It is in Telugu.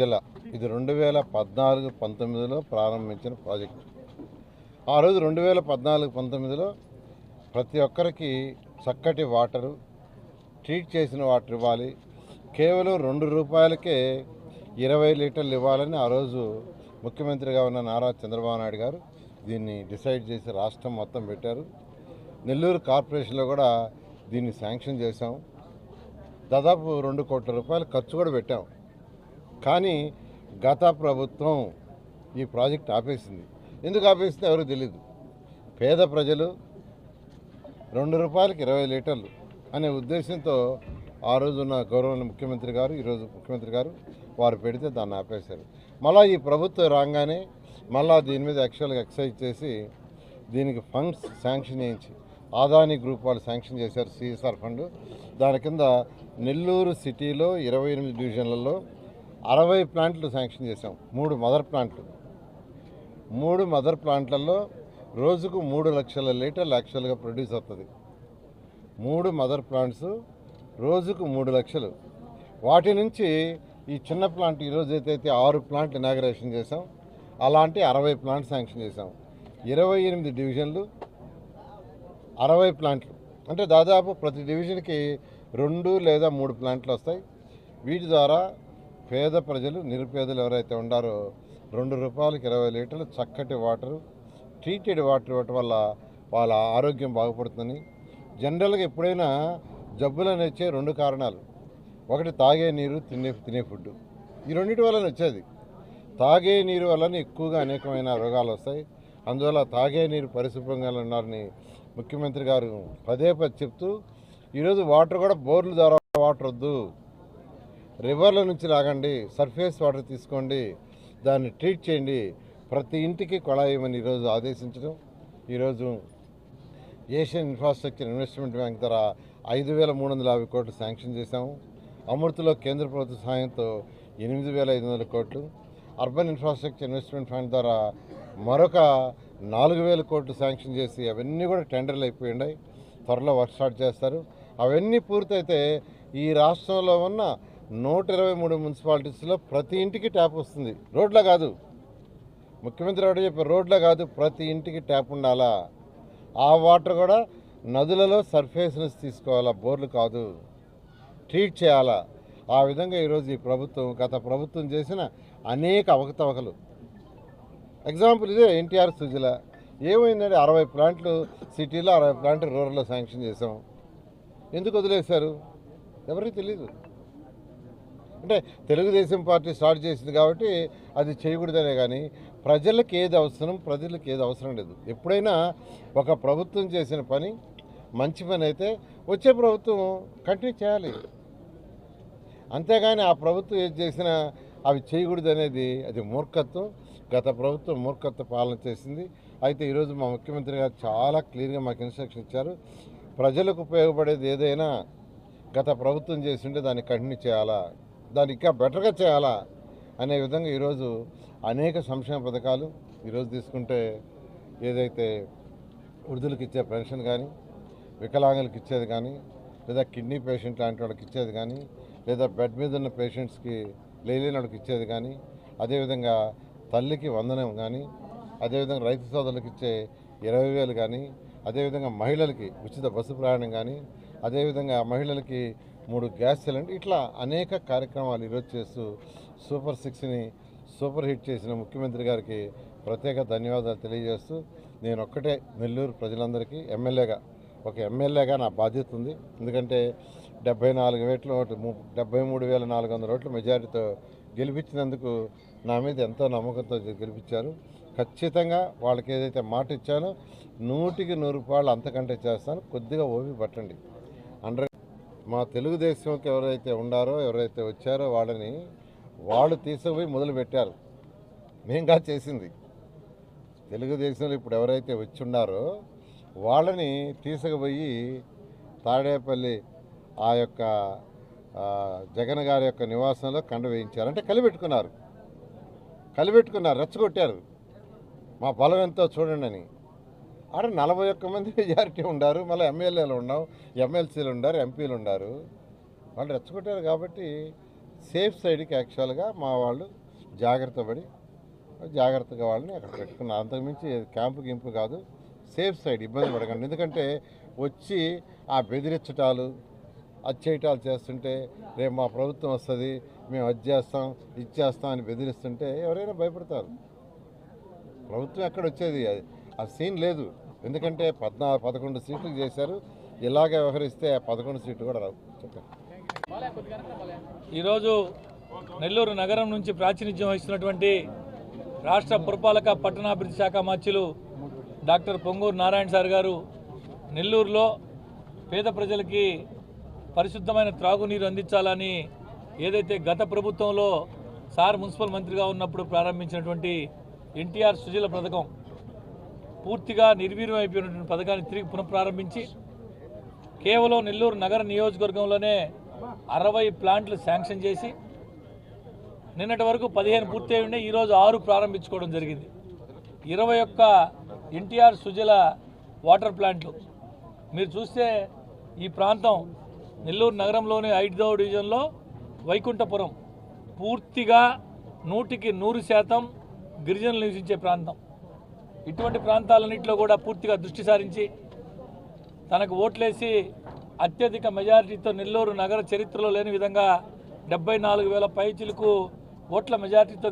సుజల ఇది రెండు వేల పద్నాలుగు పంతొమ్మిదిలో ప్రారంభించిన ప్రాజెక్టు. ఆ రోజు రెండు వేల పద్నాలుగు పంతొమ్మిదిలో ప్రతి ఒక్కరికి చక్కటి వాటరు ట్రీట్ చేసిన వాటర్ ఇవ్వాలి. కేవలం రెండు రూపాయలకే ఇరవై లీటర్లు ఇవ్వాలని ఆ రోజు ముఖ్యమంత్రిగా ఉన్న నారా చంద్రబాబు నాయుడు గారు దీన్ని డిసైడ్ చేసి రాష్ట్రం మొత్తం పెట్టారు. నెల్లూరు కార్పొరేషన్లో కూడా దీన్ని శాంక్షన్ చేశాం. దాదాపు రెండు కోట్ల రూపాయలు ఖర్చు కూడా పెట్టాం. కానీ గత ప్రభుత్వం ఈ ప్రాజెక్ట్ ఆపేసింది. ఎందుకు ఆపేసింది ఎవరు తెలియదు పేద ప్రజలు రెండు రూపాయలకి ఇరవై లీటర్లు అనే ఉద్దేశంతో ఆ రోజున్న గౌరవ ముఖ్యమంత్రి గారు ఈరోజు ముఖ్యమంత్రి గారు వారు పెడితే దాన్ని ఆపేశారు. మళ్ళా ఈ ప్రభుత్వం రాగానే మళ్ళా దీని మీద యాక్చువల్గా ఎక్సైజ్ చేసి దీనికి ఫండ్స్ శాంక్షన్ చేయించి ఆదాని గ్రూప్ వాళ్ళు శాంక్షన్ చేశారు సిఎస్ఆర్ ఫండ్ దాని కింద నెల్లూరు సిటీలో ఇరవై ఎనిమిది డివిజన్లలో అరవై ప్లాంట్లు శాంక్షన్ చేసాం మూడు మదర్ ప్లాంట్లు. మూడు మదర్ ప్లాంట్లలో రోజుకు మూడు లక్షల లీటర్లు యాక్చువల్గా ప్రొడ్యూస్ అవుతుంది. మూడు మదర్ ప్లాంట్స్ రోజుకు మూడు లక్షలు. వాటి నుంచి ఈ చిన్న ప్లాంట్ ఈరోజు అయితే ఆరు ప్లాంట్ ఇనాగరేషన్ చేసాం అలాంటి అరవై ప్లాంట్ శాంక్షన్ చేసాం ఇరవై ఎనిమిది డివిజన్లు అరవై ప్లాంట్లు. అంటే దాదాపు ప్రతి డివిజన్కి రెండు లేదా మూడు ప్లాంట్లు వస్తాయి. వీటి ద్వారా పేద ప్రజలు నిరుపేదలు ఎవరైతే ఉండారో రెండు రూపాయలకి ఇరవై లీటర్లు చక్కటి వాటరు ట్రీటెడ్ వాటర్ ఇవ్వటం వల్ల వాళ్ళ ఆరోగ్యం బాగుపడుతుందని. జనరల్గా ఎప్పుడైనా జబ్బులను వచ్చే రెండు కారణాలు. ఒకటి తాగే నీరు తినే తినే ఫుడ్. ఈ రెండింటి వలన వచ్చేది. తాగే నీరు వలన ఎక్కువగా అనేకమైన రోగాలు వస్తాయి. అందువల్ల తాగే నీరు పరిశుభ్రంగా ఉన్నారని ముఖ్యమంత్రి గారు పదే పది చెప్తూ ఈరోజు వాటర్ కూడా బోర్లు ద్వారా వాటర్ వద్దు. రివర్ల నుంచి లాగండి సర్ఫేస్ వాటర్ తీసుకోండి దాన్ని ట్రీట్ చేయండి. ప్రతి ఇంటికి కొళాయమని ఈరోజు ఆదేశించడం. ఈరోజు ఏషియన్ ఇన్ఫ్రాస్ట్రక్చర్ ఇన్వెస్ట్మెంట్ బ్యాంక్ ద్వారా ఐదు వేల మూడు వందల యాభై కోట్లు శాంక్షన్ చేశాము అమృతలో కేంద్ర ప్రభుత్వ సహాయంతో ఎనిమిది వేల ఐదు వందల కోట్లు. అర్బన్ ఇన్ఫ్రాస్ట్రక్చర్ ఇన్వెస్ట్మెంట్ ఫండ్ ద్వారా మరొక నాలుగు వేల కోట్లు శాంక్షన్ చేసి అవన్నీ కూడా టెండర్లు అయిపోయి ఉన్నాయి త్వరలో వర్క్ స్టార్ట్ చేస్తారు. అవన్నీ పూర్తయితే ఈ రాష్ట్రంలో ఉన్న నూట ఇరవై మూడు మున్సిపాలిటీస్లో ప్రతి ఇంటికి ట్యాప్ వస్తుంది. రోడ్లో కాదు. ముఖ్యమంత్రి ఒకటి చెప్పారు రోడ్లో కాదు ప్రతి ఇంటికి ట్యాప్ ఉండాలా? ఆ వాటర్ కూడా నదులలో సర్ఫేస్ తీసుకోవాలా? బోర్లు కాదు. ట్రీట్ చేయాలా? ఆ విధంగా ఈరోజు ఈ ప్రభుత్వం గత ప్రభుత్వం చేసిన అనేక అవకతవకలు. ఎగ్జాంపుల్ ఇదే ఎన్టీఆర్ సుజల. ఏమైందంటే అరవై ప్లాంట్లు సిటీలో అరవై ప్లాంట్లు రూరల్లో శాంక్షన్ చేసాం ఎందుకు వదిలేశారు? ఎవరికి తెలియదు అంటే తెలుగుదేశం పార్టీ స్టార్ట్ చేసింది కాబట్టి అది చేయకూడదనే కానీ ప్రజలకు ఏది అవసరం ప్రజలకు ఏది అవసరం లేదు. ఎప్పుడైనా ఒక ప్రభుత్వం చేసిన పని మంచి పని అయితే వచ్చే ప్రభుత్వం కంటిన్యూ చేయాలి. అంతేగాని ఆ ప్రభుత్వం ఏది చేసినా అవి చేయకూడదు అనేది అది మూర్ఖత్వం. గత ప్రభుత్వం మూర్ఖత్వ పాలన చేసింది. అయితే ఈరోజు మా ముఖ్యమంత్రి గారు చాలా క్లియర్గా మాకు ఇన్స్ట్రక్షన్ ఇచ్చారు. ప్రజలకు ఉపయోగపడేది ఏదైనా గత ప్రభుత్వం చేసింటే దాన్ని కంటిన్యూ చేయాలా? దాన్ని ఇంకా బెటర్గా చేయాలా అనే విధంగా ఈరోజు అనేక సంక్షేమ పథకాలు ఈరోజు తీసుకుంటే ఏదైతే వృద్ధులకు ఇచ్చే పెన్షన్ కానీ వికలాంగులకు ఇచ్చేది కానీ లేదా కిడ్నీ పేషెంట్ లాంటి వాళ్ళకి ఇచ్చేది కానీ లేదా బెడ్ మీద ఉన్న పేషెంట్స్కి లేని వాళ్ళకి ఇచ్చేది కానీ అదేవిధంగా తల్లికి వందనం కానీ అదేవిధంగా రైతు సోదరులకు ఇచ్చే ఇరవై వేలు కానీ అదేవిధంగా మహిళలకి ఉచిత బస్సు ప్రయాణం కానీ అదేవిధంగా మహిళలకి మూడు గ్యాస్ సిలిండర్ ఇట్లా అనేక కార్యక్రమాలు ఈరోజు చేస్తూ సూపర్ సిక్స్ని సూపర్ హిట్ చేసిన ముఖ్యమంత్రి గారికి ప్రత్యేక ధన్యవాదాలు తెలియజేస్తూ నేను ఒక్కటే నెల్లూరు ప్రజలందరికీ ఎమ్మెల్యేగా ఒక ఎమ్మెల్యేగా నా బాధ్యత ఉంది. ఎందుకంటే డెబ్బై నాలుగు వేట్లు ఓట్లు డెబ్బై మూడు వేల నాలుగు వందల ఓట్ల మెజారిటీతో గెలిపించినందుకు నా మీద ఎంతో నమ్మకంతో గెలిపించారు. ఖచ్చితంగా వాళ్ళకి ఏదైతే మాట ఇచ్చానో నూటికి నూరు రూపాయలు అంతకంటే చేస్తాను. కొద్దిగా ఓపి పట్టండి. అండర్ మా తెలుగుదేశంకి ఎవరైతే ఉండారో ఎవరైతే వచ్చారో వాళ్ళని వాళ్ళు తీసుకుపోయి మొదలుపెట్టారు మేంగా చేసింది. తెలుగుదేశంలో ఇప్పుడు ఎవరైతే వచ్చి ఉన్నారో వాళ్ళని తీసుకుపోయి తాడేపల్లి ఆ యొక్క జగన్ గారి యొక్క నివాసంలో కండ వేయించారు. అంటే కలిపెట్టుకున్నారు. కలిపెట్టుకున్నారు రెచ్చగొట్టారు. మా బలం ఎంతో చూడండి అని. ఆడ నలభై ఒక్క మంది మెజారిటీ ఉండారు మళ్ళీ ఎమ్మెల్యేలు ఉన్నాం ఎమ్మెల్సీలు ఉండారు ఎంపీలు ఉండారు. వాళ్ళు రెచ్చగొట్టారు కాబట్టి సేఫ్ సైడ్కి యాక్చువల్గా మా వాళ్ళు జాగ్రత్త పడి జాగ్రత్తగా వాళ్ళని అక్కడ పెట్టుకున్నారు. అంతకుమించి క్యాంపు గింపు కాదు. సేఫ్ సైడ్ ఇబ్బంది పడకండి. ఎందుకంటే వచ్చి ఆ బెదిరించటాలు అచ్చేయటాలు చేస్తుంటే రేపు మా ప్రభుత్వం వస్తుంది మేము అది చేస్తాం ఇది చేస్తాం అని బెదిరిస్తుంటే ఎవరైనా భయపడతారు. ప్రభుత్వం ఎక్కడ వచ్చేది? అది ఆ సీన్ లేదు. ఎందుకంటే పద్నా పదకొండు సీట్లు చేశారు. ఇలాగే వ్యవహరిస్తే ఆ పదకొండు సీట్లు కూడా రావు. ఈరోజు నెల్లూరు నగరం నుంచి ప్రాతినిధ్యం వహిస్తున్నటువంటి రాష్ట్ర పురపాలక పట్టణాభివృద్ధి శాఖ మార్చులు డాక్టర్ పొంగూరు నారాయణ సార్ గారు నెల్లూరులో పేద ప్రజలకి పరిశుద్ధమైన త్రాగునీరు అందించాలని ఏదైతే గత ప్రభుత్వంలో సార్ మున్సిపల్ మంత్రిగా ఉన్నప్పుడు ప్రారంభించినటువంటి ఎన్టీఆర్ సుజల పథకం పూర్తిగా నిర్వీర్యం అయిపోయినటువంటి పథకాన్ని తిరిగి పునఃప్రారంభించి కేవలం నెల్లూరు నగర నియోజకవర్గంలోనే అరవై ప్లాంట్లు శాంక్షన్ చేసి నిన్నటి వరకు పదిహేను పూర్తయి ఉండే ఈరోజు ఆరు ప్రారంభించుకోవడం జరిగింది. ఇరవై ఒక్క ఎన్టీఆర్ సుజల వాటర్ ప్లాంట్లు. మీరు చూస్తే ఈ ప్రాంతం నెల్లూరు నగరంలోని ఐదవ డివిజన్లో వైకుంఠపురం పూర్తిగా నూటికి నూరు శాతం గిరిజనులు నివసించే ప్రాంతం. ఇటువంటి ప్రాంతాలన్నింటిలో కూడా పూర్తిగా దృష్టి సారించి తనకు ఓట్లేసి అత్యధిక మెజారిటీతో నెల్లూరు నగర చరిత్రలో లేని విధంగా డెబ్బై నాలుగు వేల పైచిలకు ఓట్ల మెజారిటీతో